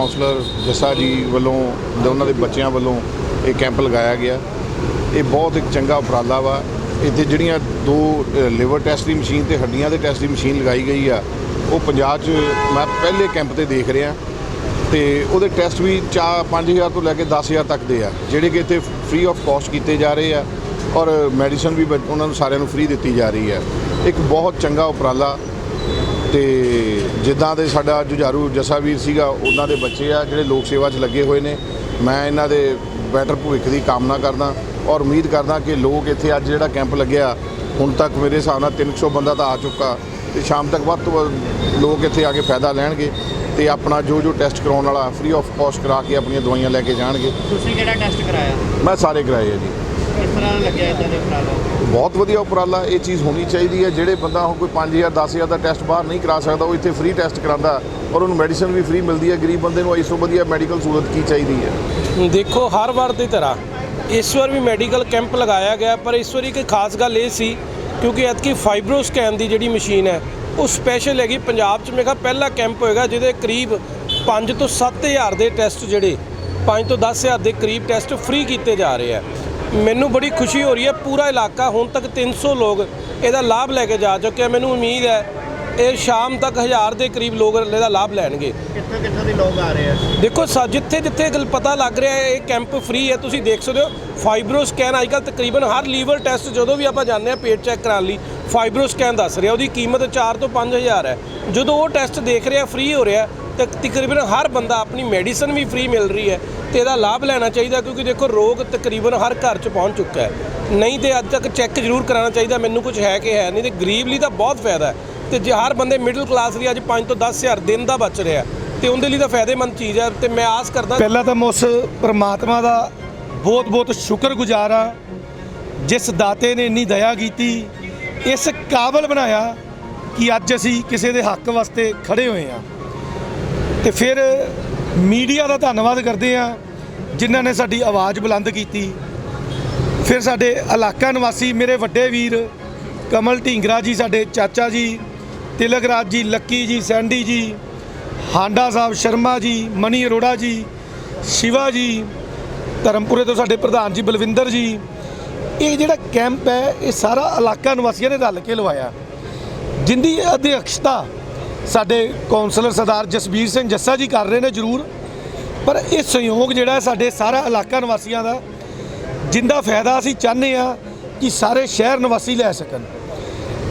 Councillor Jassa ਜੀ ਵੱਲੋਂ ਤੇ ਉਹਨਾਂ ਦੇ ਬੱਚਿਆਂ ਵੱਲੋਂ ਇਹ ਕੈਂਪ ਲਗਾਇਆ ਗਿਆ। ਇਹ ਬਹੁਤ ਇੱਕ ਚੰਗਾ ਉਪਰਾਲਾ ਵਾ। ਇੱਥੇ ਜਿਹੜੀਆਂ ਦੋ ਲਿਵਰ ਟੈਸਟ ਦੀ ਮਸ਼ੀਨ ਤੇ ਹੱਡੀਆਂ ਦੇ ਟੈਸਟ ਦੀ ਮਸ਼ੀਨ ਲਗਾਈ ਗਈ ਆ, ਉਹ ਪੰਜਾਬ 'ਚ ਮੈਂ ਪਹਿਲੇ ਕੈਂਪ ਤੇ ਦੇਖ ਰਿਹਾ। ਤੇ ਉਹਦੇ ਟੈਸਟ ਵੀ ਚਾ 5000 ਤੋਂ ਲੈ ਕੇ 10000 ਤੱਕ ਦੇ ਆ, ਜਿਹੜੇ ਕਿ ਇੱਥੇ ਫ੍ਰੀ ਆਫ ਕਾਸਟ ਕੀਤੇ ਜਾ ਰਹੇ ਆ ਔਰ ਮੈਡੀਸਨ ਵੀ ਬ- ਉਹਨਾਂ ਨੂੰ ਸਾਰਿਆਂ ਨੂੰ ਫ੍ਰੀ ਦਿੱਤੀ ਜਾ ਰਹੀ ਹੈ ਇੱਕ ਬਹੁਤ ਚੰਗਾ ਉਪਰਾਲਾ ਤੇ ਜਿੱਦਾਂ ਦੇ ਸਾਡਾ ਜੁਝਾਰੂ ਜੱਸਾ ਵੀਰ ਸੀਗਾ ਉਹਨਾਂ ਦੇ ਬੱਚੇ ਆ ਜਿਹੜੇ ਲੋਕ ਸੇਵਾ 'ਚ ਲੱਗੇ ਹੋਏ ਨੇ। ਮੈਂ ਇਹਨਾਂ ਦੇ ਬੈਟਰ ਭਵਿੱਖ ਦੀ ਕਾਮਨਾ ਕਰਦਾ ਔਰ ਉਮੀਦ ਕਰਦਾ ਕਿ ਲੋਕ ਇੱਥੇ ਅੱਜ ਜਿਹੜਾ ਕੈਂਪ ਲੱਗਿਆ ਹੁਣ ਤੱਕ ਮੇਰੇ ਹਿਸਾਬ ਨਾਲ 300 ਬੰਦਾ ਤਾਂ ਆ ਚੁੱਕਾ ਤੇ ਸ਼ਾਮ ਤੱਕ ਵੱਧ ਤੋਂ ਵੱਧ ਲੋਕ ਇੱਥੇ ਆ ਕੇ ਫਾਇਦਾ ਲੈਣਗੇ ਤੇ ਆਪਣਾ ਜੋ ਜੋ ਟੈਸਟ ਕਰਾਉਣ ਵਾਲਾ ਫ੍ਰੀ ਆਫ ਕਾਸਟ ਕਰਾ ਕੇ ਆਪਣੀਆਂ ਦਵਾਈਆਂ ਲੈ ਕੇ ਜਾਣਗੇ। ਤੁਸੀਂ ਕਿਹੜਾ ਟੈਸਟ ਕਰਾਇਆ? ਮੈਂ ਸਾਰੇ ਕਰਾਏ ਆ ਜੀ। ਕਿਸ ਤਰ੍ਹਾਂ ਲੱਗਿਆ ਇਦਾਂ ਦੇ ਉਪਰਾਲਾ? ਬਹੁਤ ਵਧੀਆ ਉਪਰਾਲਾ ਇਹ ਚੀਜ਼ ਹੋਣੀ ਚਾਹੀਦੀ ਹੈ। ਜਿਹੜੇ ਬੰਦਾ ਹੁਣ ਕੋਈ 5000 10000 ਦਾ ਟੈਸਟ ਬਾਹਰ ਨਹੀਂ ਕਰਾ ਸਕਦਾ ਉਹ ਇੱਥੇ ਫ੍ਰੀ ਟੈਸਟ ਕਰਾਉਂਦਾ ਔਰ ਉਹਨੂੰ ਮੈਡੀਸਨ ਵੀ ਫ੍ਰੀ ਮਿਲਦੀ ਹੈ। ਗਰੀਬ ਬੰਦੇ ਨੂੰ ਇਸ ਤੋਂ ਵਧੀਆ ਮੈਡੀਕਲ ਸਹੂਲਤ ਕੀ ਚਾਹੀਦੀ ਹੈ? ਦੇਖੋ ਹਰ ਵਾਰ ਦੀ ਤਰ੍ਹਾਂ ਇਸ ਵਾਰ ਵੀ ਮੈਡੀਕਲ ਕੈਂਪ ਲਗਾਇਆ ਗਿਆ ਪਰ ਇਸ ਵਾਰੀ ਇੱਕ ਖਾਸ ਗੱਲ ਇਹ ਸੀ ਕਿਉਂਕਿ ਐਤਕੀ ਫਾਈਬਰੋ ਸਕੈਨ ਦੀ ਜਿਹੜੀ ਮਸ਼ੀਨ ਹੈ ਉਹ ਸਪੈਸ਼ਲ ਹੈਗੀ। ਪੰਜਾਬ 'ਚ ਮੇਰਾ ਪਹਿਲਾ ਕੈਂਪ ਹੋਏਗਾ ਜਿਹਦੇ ਕਰੀਬ 5 ਤੋਂ 7000 ਦੇ ਟੈਸਟ ਜਿਹੜੇ 5 ਤੋਂ 10000 ਦੇ ਕਰੀਬ ਟੈਸਟ ਫ੍ਰੀ ਕੀਤੇ ਜਾ ਰਹੇ ਆ। ਮੈਨੂੰ ਬੜੀ ਖੁਸ਼ੀ ਹੋ ਰਹੀ ਹੈ ਪੂਰਾ ਇਲਾਕਾ ਹੁਣ ਤੱਕ 300 ਲੋਕ ਇਹਦਾ ਲਾਭ ਲੈ ਕੇ ਜਾ ਚੁੱਕੇ ਆ ਮੈਨੂੰ ਉਮੀਦ ਹੈ ਇਹ ਸ਼ਾਮ ਤੱਕ 1000 ਦੇ ਕਰੀਬ ਲੋਕ ਇਹਦਾ ਲਾਭ ਲੈਣਗੇ। ਕਿੱਥੋਂ ਕਿੱਥੋਂ ਦੇ ਲੋਕ ਆ ਰਹੇ ਆ? ਦੇਖੋ ਸਾ ਜਿੱਥੇ ਜਿੱਥੇ ਗੱਲ ਪਤਾ ਲੱਗ ਰਿਹਾ ਹੈ ਇਹ ਕੈਂਪ ਫ੍ਰੀ ਹੈ ਤੁਸੀਂ ਦੇਖ ਸਕਦੇ ਹੋ। ਫਾਈਬਰੋ ਸਕੈਨ ਅੱਜਕੱਲ ਤਕਰੀਬਨ ਹਰ ਲੀਵਰ ਟੈਸਟ ਜਦੋਂ ਵੀ ਆਪਾਂ ਜਾਂਦੇ ਆ ਪੇਟ ਚੈੱਕ ਕਰਾਉਣ ਲਈ ਫਾਈਬਰੋ ਸਕੈਨ ਦੱਸ ਰਿਹਾ ਉਹਦੀ ਕੀਮਤ 4 ਤੋਂ 5000 ਹੈ। ਜਦੋਂ ਉਹ ਟੈਸਟ ਦੇਖ ਰਿਹਾ ਫ੍ਰੀ ਹੋ ਰਿਹਾ ਤੱਕ ਤਕਰੀਬਨ ਹਰ ਬੰਦਾ ਆਪਣੀ ਮੈਡੀਸਨ ਵੀ ਫ੍ਰੀ ਮਿਲ ਰਹੀ ਹੈ ਤੇ ਇਹਦਾ ਲਾਭ ਲੈਣਾ ਚਾਹੀਦਾ ਕਿਉਂਕਿ ਦੇਖੋ ਰੋਗ ਤਕਰੀਬਨ ਹਰ ਘਰ 'ਚ ਪਹੁੰਚ ਚੁੱਕਾ ਹੈ। ਨਹੀਂ ਤੇ ਅੱਜ ਤੱਕ ਚੈੱਕ ਜ਼ਰੂਰ ਕਰਾਉਣਾ ਚਾਹੀਦਾ, ਮੈਨੂੰ ਕੁਝ ਹੈ ਕਿ ਹੈ ਨਹੀਂ ਤੇ ਗਰੀਬ ਲਈ ਤਾਂ ਬਹੁਤ ਫਾਇਦਾ ਹੈ। ਤੇ ਜੇ ਹਰ ਬੰਦੇ ਮਿਡਲ ਕਲਾਸ ਲਈ ਅੱਜ 5 ਤੋਂ 10000 ਦਿਨ ਦਾ ਬਚ ਰਿਹਾ ਤੇ ਉਹਦੇ ਲਈ ਤਾਂ ਫਾਇਦੇਮੰਦ ਚੀਜ਼ ਹੈ ਤੇ ਮੈਂ ਆਸ ਕਰਦਾ ਪਹਿਲਾਂ ਤਾਂ ਮੈਂ ਉਸ ਪ੍ਰਮਾਤਮਾ ਦਾ ਬਹੁਤ ਬਹੁਤ ਸ਼ੁਕਰਗੁਜ਼ਾਰ ਹਾਂ, ਜਿਸ ਦਾਤੇ ਨੇ ਇੰਨੀ ਦਇਆ ਕੀਤੀ, ਇਸ ਕਾਬਲ ਬਣਾਇਆ ਕਿ ਅੱਜ ਅਸੀਂ ਕਿਸੇ ਦੇ ਹੱਕ ਵਾਸਤੇ ਖੜੇ ਹੋਏ ਹਾਂ। ਤੇ ਫਿਰ ਮੀਡੀਆ ਦਾ ਧੰਨਵਾਦ ਕਰਦੇ ਹਾਂ ਜਿਨ੍ਹਾਂ ਨੇ ਸਾਡੀ ਆਵਾਜ਼ ਬੁਲੰਦ ਕੀਤੀ। ਫਿਰ ਸਾਡੇ ਇਲਾਕਾ ਨਿਵਾਸੀ ਮੇਰੇ ਵੱਡੇ ਵੀਰ ਕਮਲ ਢੀਂਗਰਾ ਜੀ, ਸਾਡੇ ਚਾਚਾ ਜੀ ਤਿਲਕ ਰਾਜ ਜੀ, ਲੱਕੀ ਜੀ, ਸੈਂਡੀ ਜੀ, ਹਾਂਡਾ ਸਾਹਿਬ ਸ਼ਰਮਾ ਜੀ, ਮਨੀ ਅਰੋੜਾ ਜੀ, ਸ਼ਿਵਾ ਜੀ, ਧਰਮਪੁਰੇ ਤੋਂ ਸਾਡੇ ਪ੍ਰਧਾਨ ਜੀ ਬਲਵਿੰਦਰ ਜੀ। ਇਹ ਜਿਹੜਾ ਕੈਂਪ ਹੈ, ਇਹ ਸਾਰਾ ਇਲਾਕਾ ਨਿਵਾਸੀਆਂ ਨੇ ਰਲ ਕੇ ਲਵਾਇਆ। ਜਿੰਦੀ ਅਧਿਕਸ਼ਤਾ ਸਾਡੇ ਕੌਂਸਲਰ ਸਰਦਾਰ ਜਸਬੀਰ ਸਿੰਘ ਜੱਸਾ ਜੀ ਕਰ ਰਹੇ ਨੇ ਜ਼ਰੂਰ, ਪਰ ਇਹ ਸਹਿਯੋਗ ਜਿਹੜਾ ਸਾਡੇ ਸਾਰਾ ਇਲਾਕਾ ਨਿਵਾਸੀਆਂ ਦਾ, ਜਿੰਦਾ ਫਾਇਦਾ ਅਸੀਂ ਚਾਹੁੰਦੇ ਆ ਕਿ ਸਾਰੇ ਸ਼ਹਿਰ ਨਿਵਾਸੀ ਲੈ ਸਕਣ।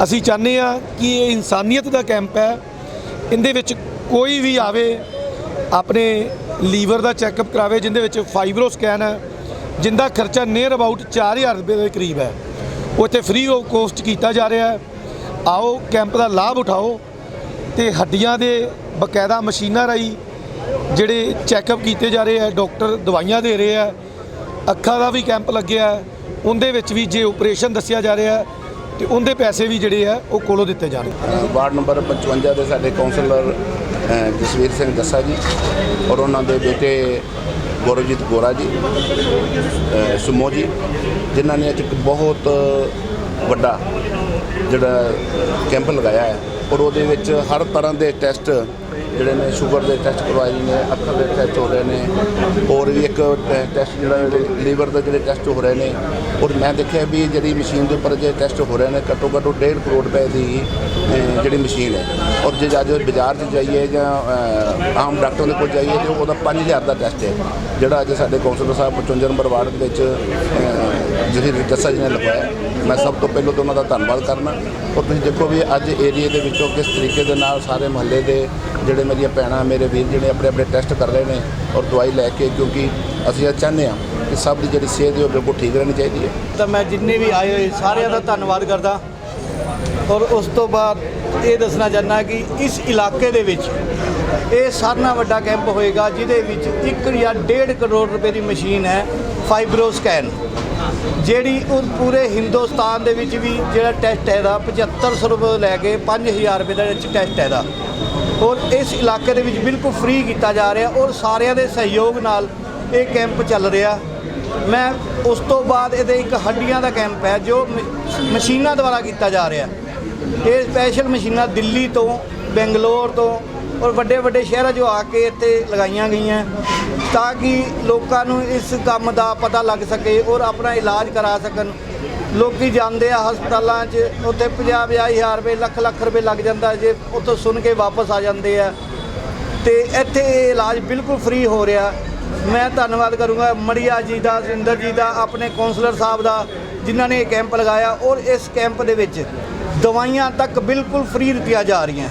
ਅਸੀਂ ਚਾਹੁੰਦੇ ਆ ਕਿ ਇਹ ਇਨਸਾਨੀਅਤ ਦਾ ਕੈਂਪ ਹੈ, ਇਹਦੇ ਵਿੱਚ ਕੋਈ ਵੀ ਆਵੇ, ਆਪਣੇ ਲੀਵਰ ਦਾ ਚੈੱਕਅਪ ਕਰਾਵੇ ਜਿੰਦੇ ਵਿੱਚ ਫਾਈਬਰੋ ਸਕੈਨ ਹੈ ਜਿੰਦਾ ਖਰਚਾ ਨੀਅਰ ਅਬਾਊਟ 4000 ਰੁਪਏ ਦੇ ਕਰੀਬ ਹੈ। ਉਹ ਇੱਥੇ ਫ੍ਰੀ ਆਫ ਕੋਸਟ ਕੀਤਾ ਜਾ ਰਿਹਾ ਹੈ। ਆਓ, ਕੈਂਪ ਦਾ ਲਾਭ ਉਠਾਓ ਤੇ ਹੱਡੀਆਂ ਦੇ ਬਕਾਇਦਾ ਮਸ਼ੀਨਾਂ ਰਾਹੀਂ ਜਿਹੜੇ ਚੈੱਕਅਪ ਕੀਤੇ ਜਾ ਰਹੇ ਆ ਡਾਕਟਰ ਦਵਾਈਆਂ ਦੇ ਰਹੇ ਆ ਅੱਖਾਂ ਦਾ ਵੀ ਕੈਂਪ ਲੱਗਿਆ ਉਹਦੇ ਵਿੱਚ ਵੀ ਜੇ ਆਪਰੇਸ਼ਨ ਦੱਸਿਆ ਜਾ ਰਿਹਾ ਹੈ ਤੇ ਉਹਦੇ ਪੈਸੇ ਵੀ ਜਿਹੜੇ ਆ ਉਹ ਕੋਲੋਂ ਦਿੱਤੇ ਜਾਣਗੇ ਵਾਰਡ ਨੰਬਰ 55 ਦੇ ਸਾਡੇ ਕਾਉਂਸਲਰ ਜਸਵੀਰ ਸਿੰਘ ਦੱਸਾ ਜੀ ਔਰ ਉਹਨਾਂ ਦੇ ਬੇਟੇ ਗੌਰਵਜੀਤ ਗੋਰਾ ਜੀ ਅ, ਸੁਮੋ ਜੀ ਜਿਨ੍ਹਾਂ ਨੇ ਅੱਜ ਇੱਕ ਬਹੁਤ ਵੱਡਾ ਜਿਹੜਾ ਕੈਂਪ ਲਗਾਇਆ ਹੈ। ਔਰ ਉਹਦੇ ਵਿੱਚ ਹਰ ਤਰ੍ਹਾਂ ਦੇ ਟੈਸਟ ਜਿਹੜੇ ਨੇ, ਸ਼ੂਗਰ ਦੇ ਟੈਸਟ ਕਰਵਾਏ ਨੇ ਅੱਖਾਂ ਦੇ ਟੈਸਟ ਹੋ ਰਹੇ ਨੇ, ਹੋਰ ਵੀ ਇੱਕ ਟੈਸਟ ਜਿਹੜਾ ਲੀਵਰ ਦੇ ਜਿਹੜੇ ਟੈਸਟ ਹੋ ਰਹੇ ਨੇ। ਔਰ ਮੈਂ ਦੇਖਿਆ ਵੀ ਜਿਹੜੀ ਮਸ਼ੀਨ ਦੇ ਉੱਪਰ ਜੇ ਟੈਸਟ ਹੋ ਰਹੇ ਨੇ, ਘੱਟੋ ਘੱਟ 1.5 ਕਰੋੜ ਰੁਪਏ ਦੀ ਜਿਹੜੀ ਮਸ਼ੀਨ ਹੈ। ਔਰ ਜੇ ਅੱਜ ਬਾਜ਼ਾਰ 'ਚ ਜਾਈਏ ਜਾਂ ਆਮ ਡਾਕਟਰ ਦੇ ਕੋਲ ਜਾਈਏ ਤੇ ਉਹਦਾ 5000 ਦਾ ਟੈਸਟ ਹੈ। ਜਿਹੜਾ ਅੱਜ ਸਾਡੇ ਕੌਂਸਲਰ ਸਾਹਿਬ 55 ਨੰਬਰ ਵਾਰਡ ਦੇ ਵਿੱਚ ਤੁਸੀਂ ਜੱਸਾ ਜੀ ਨੇ ਲਗਵਾਇਆ ਮੈਂ ਸਭ ਤੋਂ ਪਹਿਲਾਂ ਤਾਂ ਉਹਨਾਂ ਦਾ ਧੰਨਵਾਦ ਕਰਨਾ। ਔਰ ਤੁਸੀਂ ਦੇਖੋ ਵੀ ਅੱਜ ਏਰੀਏ ਦੇ ਵਿੱਚੋਂ ਕਿਸ ਤਰੀਕੇ ਦੇ ਨਾਲ ਸਾਰੇ ਮਹੱਲੇ ਦੇ ਜਿਹੜੇ ਮੇਰੀਆਂ ਭੈਣਾਂ, ਮੇਰੇ ਵੀਰ ਜਿਹੜੇ ਆਪਣੇ ਆਪਣੇ ਟੈਸਟ ਕਰ ਰਹੇ ਨੇ ਔਰ ਦਵਾਈ ਲੈ ਕੇ, ਕਿਉਂਕਿ ਅਸੀਂ ਇਹ ਚਾਹੁੰਦੇ ਹਾਂ ਕਿ ਸਭ ਦੀ ਜਿਹੜੀ ਸਿਹਤ ਹੈ ਉਹ ਬਿਲਕੁਲ ਠੀਕ ਰਹਿਣੀ ਚਾਹੀਦੀ ਹੈ। ਤਾਂ ਮੈਂ ਜਿੰਨੇ ਵੀ ਆਏ ਹੋਏ ਸਾਰਿਆਂ ਦਾ ਧੰਨਵਾਦ ਕਰਦਾ। ਔਰ ਉਸ ਤੋਂ ਬਾਅਦ ਇਹ ਦੱਸਣਾ ਚਾਹੁੰਦਾ ਕਿ ਇਸ ਇਲਾਕੇ ਦੇ ਵਿੱਚ ਇਹ ਸਾਰਿਆਂ ਨਾਲੋਂ ਵੱਡਾ ਕੈਂਪ ਹੋਏਗਾ, ਜਿਹਦੇ ਵਿੱਚ 1 ਜਾਂ 1.5 ਕਰੋੜ ਰੁਪਏ ਦੀ ਮਸ਼ੀਨ ਹੈ, ਫਾਈਬਰੋ ਸਕੈਨ। ਜਿਹੜੀ ਉਹ ਪੂਰੇ ਹਿੰਦੁਸਤਾਨ ਦੇ ਵਿੱਚ ਵੀ ਜਿਹੜਾ ਟੈਸਟ ਹੈ ਇਹਦਾ 7500 ਰੁਪਏ ਤੋਂ ਲੈ ਕੇ 5000 ਰੁਪਏ ਦਾ ਵਿੱਚ ਟੈਸਟ ਹੈ ਇਹਦਾ। ਔਰ ਇਸ ਇਲਾਕੇ ਦੇ ਵਿੱਚ ਬਿਲਕੁਲ ਫ੍ਰੀ ਕੀਤਾ ਜਾ ਰਿਹਾ ਔਰ ਸਾਰਿਆਂ ਦੇ ਸਹਿਯੋਗ ਨਾਲ ਇਹ ਕੈਂਪ ਚੱਲ ਰਿਹਾ। ਮੈਂ ਉਸ ਤੋਂ ਬਾਅਦ ਇਹਦੇ ਇੱਕ ਹੱਡੀਆਂ ਦਾ ਕੈਂਪ ਹੈ, ਜੋ ਮ- ਮਸ਼ੀਨਾਂ ਦੁਆਰਾ ਕੀਤਾ ਜਾ ਰਿਹਾ। ਇਹ ਸਪੈਸ਼ਲ ਮਸ਼ੀਨਾਂ ਦਿੱਲੀ ਤੋਂ, ਬੈਂਗਲੌਰ ਤੋਂ ਔਰ ਵੱਡੇ ਵੱਡੇ ਸ਼ਹਿਰਾਂ 'ਚੋਂ ਆ ਕੇ ਇੱਥੇ ਲਗਾਈਆਂ ਗਈਆਂ ਤਾਂ ਕਿ ਲੋਕਾਂ ਨੂੰ ਇਸ ਕੰਮ ਦਾ ਪਤਾ ਲੱਗ ਸਕੇ ਔਰ ਆਪਣਾ ਇਲਾਜ ਕਰਾ ਸਕਣ। ਲੋਕੀ ਜਾਂਦੇ ਆ ਹਸਪਤਾਲਾਂ 'ਚ, ਉੱਥੇ 50 ਪੰਜਾਹ ਹਜ਼ਾਰ ਰੁਪਏ ਲੱਖ ਲੱਖ ਰੁਪਏ ਲੱਗ ਜਾਂਦਾ ਜੇ ਉੱਥੋਂ ਸੁਣ ਕੇ ਵਾਪਸ ਆ ਜਾਂਦੇ ਆ। ਤੇ ਇੱਥੇ ਇਹ ਇਲਾਜ ਬਿਲਕੁਲ ਫ੍ਰੀ ਹੋ ਰਿਹਾ। ਮੈਂ ਧੰਨਵਾਦ ਕਰੂੰਗਾ ਮੜੀਆ ਜੀ ਦਾ ਸਿੰਦਰ ਜੀ ਦਾ, ਆਪਣੇ ਕਾਉਂਸਲਰ ਸਾਹਿਬ ਦਾ, ਜਿਨ੍ਹਾਂ ਨੇ ਇਹ ਕੈਂਪ ਲਗਾਇਆ ਔਰ ਇਸ ਕੈਂਪ ਦੇ ਵਿੱਚ ਦਵਾਈਆਂ ਤੱਕ ਬਿਲਕੁਲ ਫ੍ਰੀ ਦਿੱਤੀਆਂ ਜਾ ਰਹੀਆਂ।